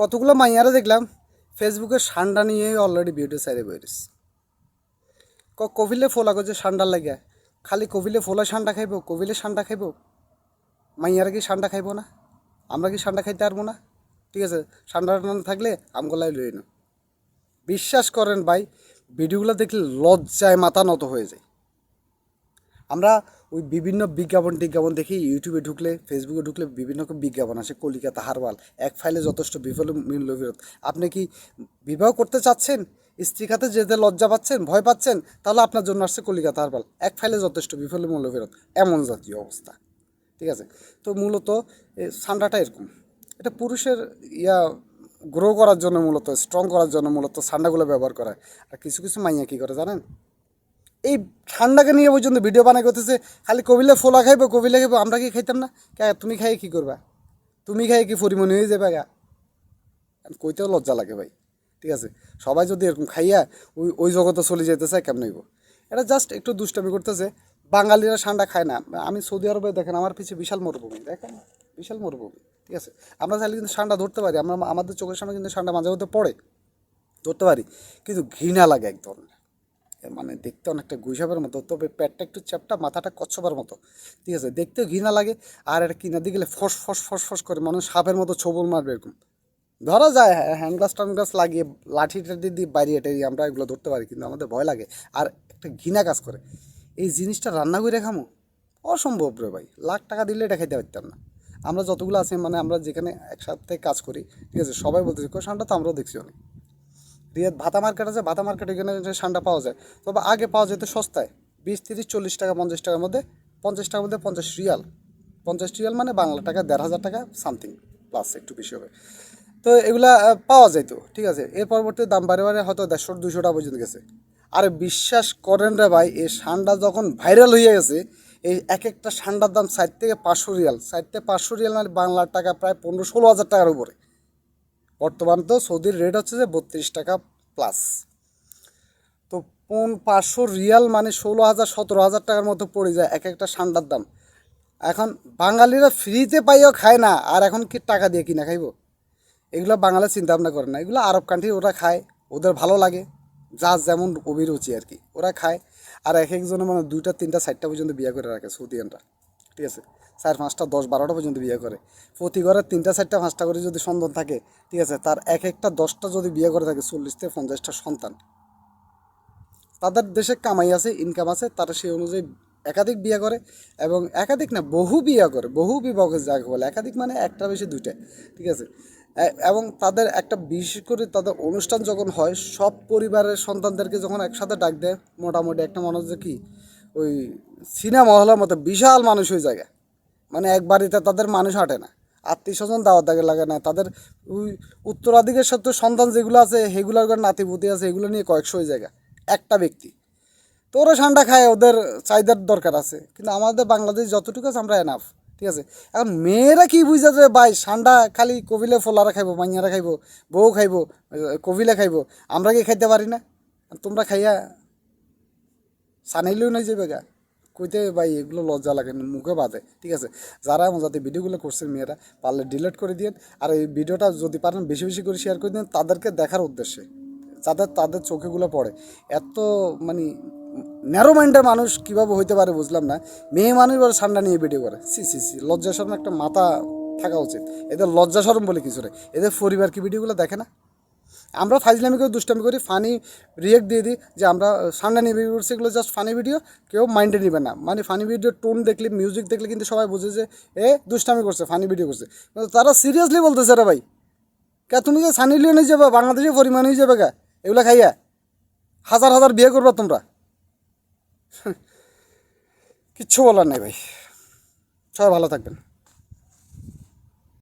কতগুলো মাইয়ারা দেখলাম ফেসবুকে সান্ডা নিয়ে অলরেডি ভিডিও সাইডে বইরিস ক কবিলে ফোলা করছে সান্ডার লাগে খালি কবিলে ফোলা সান্ডা খাইব কবিলে সান্ডা খাইব? মাইয়ারা কি সান্ডা খাইব না? আমরা কি সান্ডা খাইতে পারব না? ঠিক আছে, সান্ডা টান্ডা থাকলে আমগোলাই লই না বিশ্বাস করেন ভাই ভিডিওগুলো দেখলে লজ্জায় মাথা নত হয়ে যায়। আমরা ওই বিভিন্ন বিজ্ঞাপন টিজ্ঞাপন দেখি ইউটিউবে ঢুকলে ফেসবুকে ঢুকলে বিভিন্ন রকম বিজ্ঞাপন আসে, কলিকাতা, হারবাল। এক ফাইলে যথেষ্ট বিফল মূল্য ফেরত আপনি কি বিবাহ করতে চাচ্ছেন? স্ত্রী খাতে যেতে লজ্জা পাচ্ছেন? ভয় পাচ্ছেন? তাহলে আপনার জন্য আসছে কলিকাতা, হারবাল। এক ফাইলে যথেষ্ট বিফল মূল্য ফেরত এমন জাতীয় অবস্থা। ঠিক আছে? তো মূলত সান্ডাটা এরকম। এটা পুরুষের ইয়া গ্রো করার জন্য মূলত স্ট্রং করার জন্য মূলত সান্ডাগুলো ব্যবহার করা। আর কিছু কিছু মাইয়া কী করে জানেন? এই ঠান্ডাকে নিয়ে পর্যন্ত ভিডিও বানাই করতেছে, খালি কবিলে ফোলা খাইবো কবিলে খাইবো, আমরা কি খাইতাম না? কে, তুমি খাই কি করবা? তুমি খাই কি পরিমণি হয়ে যাবে গা? কইতেও লজ্জা লাগে ভাই, ঠিক আছে? সবাই যদি এরকম খাইয়া ওই ওই জগতে চলে যেতে চায় কেমন হইব? এটা জাস্ট একটু দুষ্টামি করতেছে, বাঙালিরা ঠান্ডা খায় না। আমি সৌদি আরবে দেখেন, আমার পিছিয়ে বিশাল মরুভূমি, দেখেন? বিশাল মরুভূমি, ঠিক আছে? আমরা চাইলে কিন্তু ঠান্ডা ধরতে পারি, আমরা, আমাদের চোখের সামনে কিন্তু ঠান্ডা মাঝে মধ্যে পড়ে, ধরতে পারি, কিন্তু ঘৃণা লাগে এক ধরনের মানে দেখতে অনেকটা গুইসাবের মতো, তবে পেটটা একটু চ্যাপটা, মাথাটা কচ্ছপের মতো। ঠিক আছে, দেখতেও ঘৃণা লাগে, আর এটা কিনা দিয়ে গেলে ফস ফস ফস ফস করে মানুষ সাপের মতো ছবল মারবে এরকম। ধরা যায় হ্যান্ড গ্লাস ট্যান্ড গ্লাস লাগিয়ে লাঠি টাঠি দিয়ে বাড়িয়ে টাড়িয়ে আমরা এগুলো ধরতে পারি, কিন্তু আমাদের ভয় লাগে, আর একটা ঘৃণা কাজ করে। এই জিনিসটা রান্না করে খামো? অসম্ভব রে ভাই, লাখ টাকা দিলে এটা খাইতে পারতাম না। আমরা যতগুলো আছি মানে আমরা যেখানে একসাথে কাজ করি, ঠিক আছে, সবাই বলতেছি কোশানটা তো আমরাও দেখছি অনেক। রিয়াদ ভাতা মার্কেট আছে, ভাতা মার্কেট এখানে সান্ডা পাওয়া যায়। তবে আগে পাওয়া যেত সস্তায়, বিশ, তিরিশ, চল্লিশ টাকা, পঞ্চাশ টাকার মধ্যে, পঞ্চাশ টাকার মধ্যে পঞ্চাশ রিয়াল। পঞ্চাশ রিয়াল মানে বাংলা টাকা, দেড় হাজার টাকা সামথিং প্লাস একটু বেশি হবে। তো এগুলা পাওয়া যাইতো, ঠিক আছে? এর পরবর্তী দাম বাড়ে বাড়ে হয়তো দেড়শো দুশো টাকা পর্যন্ত গেছে। আর বিশ্বাস করেন রে ভাই, এই সান্ডা যখন ভাইরাল হয়ে গেছে, এই এক একটা সান্ডার দাম ষাট থেকে পাঁচশো রিয়াল। ষাট থেকে পাঁচশো রিয়াল মানে বাংলার টাকা প্রায় পনেরো, ষোলো হাজার টাকার উপরে। বর্তমান তো সৌদির রেট হচ্ছে যে বত্রিশ টাকা প্লাস তো পন পাঁচশো রিয়াল মানে ষোলো হাজার, সতেরো হাজার টাকার মতো পড়ে যায় এক একটা সান্ডার দাম। এখন বাঙালিরা ফ্রিতে পাইও, খায় না, আর এখন কি টাকা দিয়ে কিনা খাইব? এগুলো বাঙালি চিন্তা ভাবনা করে না। এগুলো আরব কান্ট্রি ওরা খায়, ওদের ভালো লাগে, যা যেমন অভিরুচি আর কি, ওরা খায়। আর এক একজনে মানে দুইটা, তিনটা, চারটা পর্যন্ত বিয়ে করে রাখে সৌদিয়ানরা। ঠিক আছে? চার পাঁচটা, দশ বারোটা পর্যন্ত বিয়ে করে। প্রতি ঘরে তিনটা, চারটা, পাঁচটা করে যদি সন্তান থাকে, ঠিক আছে? তার এক একটা দশটা যদি বিয়ে করে থাকে, চল্লিশ থেকে পঞ্চাশটা সন্তান। তাদের দেশে কামাই আছে ইনকাম আছে, তারা সেই অনুযায়ী একাধিক বিয়ে করে এবং একাধিক না, বহু বিয়ে করে, বহু বিবাহ যাকে বলে। একাধিক মানে একটা বেশি দুইটা, ঠিক আছে? এবং তাদের একটা, বিশেষ করে তাদের অনুষ্ঠান যখন হয়, সব পরিবারের সন্তানদেরকে যখন একসাথে ডাক দেয়, মোটামুটি একটা মানুষ যে কি ওই সিনেমা হলের মতো বিশাল মানুষ ওই জায়গা মানে এক বাড়িতে তাদের মানুষ হাঁটে না। আত্মীয় স্বজন দাওয়াত দাগে লাগে না। তাদের ওই উত্তরাধিকের সত্ত্বেও সন্তান যেগুলো আছে, সেগুলোর নাতিপুতি আছে, এগুলো নিয়ে কয়েকশো ওই জায়গা একটা ব্যক্তি। তো ওরা ঠান্ডা খায়, ওদের চাহিদার দরকার আছে। কিন্তু আমাদের বাংলাদেশ যতটুকু আছে, আমরা এনাফ ঠিক আছে? এখন মেয়েরা কি বুঝে যে, ভাই, ঠান্ডা খালি কবিলে ফোলারা খাইবো, মাইয়ারা খাইবো, বউ খাইবো, কবিলে খাইবো, আমরা কি খাইতে পারি না? তোমরা খাইয়া সানাইলেও নাই যাবে গা। কইতে ভাই এগুলো লজ্জা লাগে মুখে বাঁধে ঠিক আছে? যারা যাতে ভিডিওগুলো করছেন মেয়েরা, পারলে ডিলিট করে দিন আর এই ভিডিওটা যদি পারেন বেশি বেশি করে শেয়ার করে দিন তাদেরকে দেখার উদ্দেশ্যে যাদের তাদের চোখেগুলো পড়ে। এত মানে ন্যারো মাইন্ডের মানুষ কীভাবে হইতে পারে বুঝলাম না। মেয়ে মানুষ বলে ঠান্ডা নিয়ে ভিডিও করে। সি সি সি লজ্জা শরম একটা মাথা থাকা উচিত। এদের লজ্জা শরম বলে কিছু নেই। এদের পরিবার কি ভিডিওগুলো দেখে না? আমরা ফাইজলামি করে, দুষ্টামি করি ফানি রিয়েক্ট দিয়ে দিই যে আমরা সামনে নিয়ে ভিডিও করছি, এগুলো জাস্ট ফানি ভিডিও কেউ মাইন্ডে নেবে না। মানে ফানি ভিডিও টোন দেখলে মিউজিক দেখলে কিন্তু সবাই বুঝে যে, এ, দুষ্টামি করছে ফানি ভিডিও করছে। তারা সিরিয়াসলি বলতেছে রে ভাই, কে তুমি যে সানি লিওনে যাবে বাংলাদেশে পরিমাণ হয়ে যাবে গা এগুলো খাইয়া? হাজার হাজার বিয়ে করবা তোমরা? কিচ্ছু বলার নেই ভাই। সবাই ভালো থাকবেন।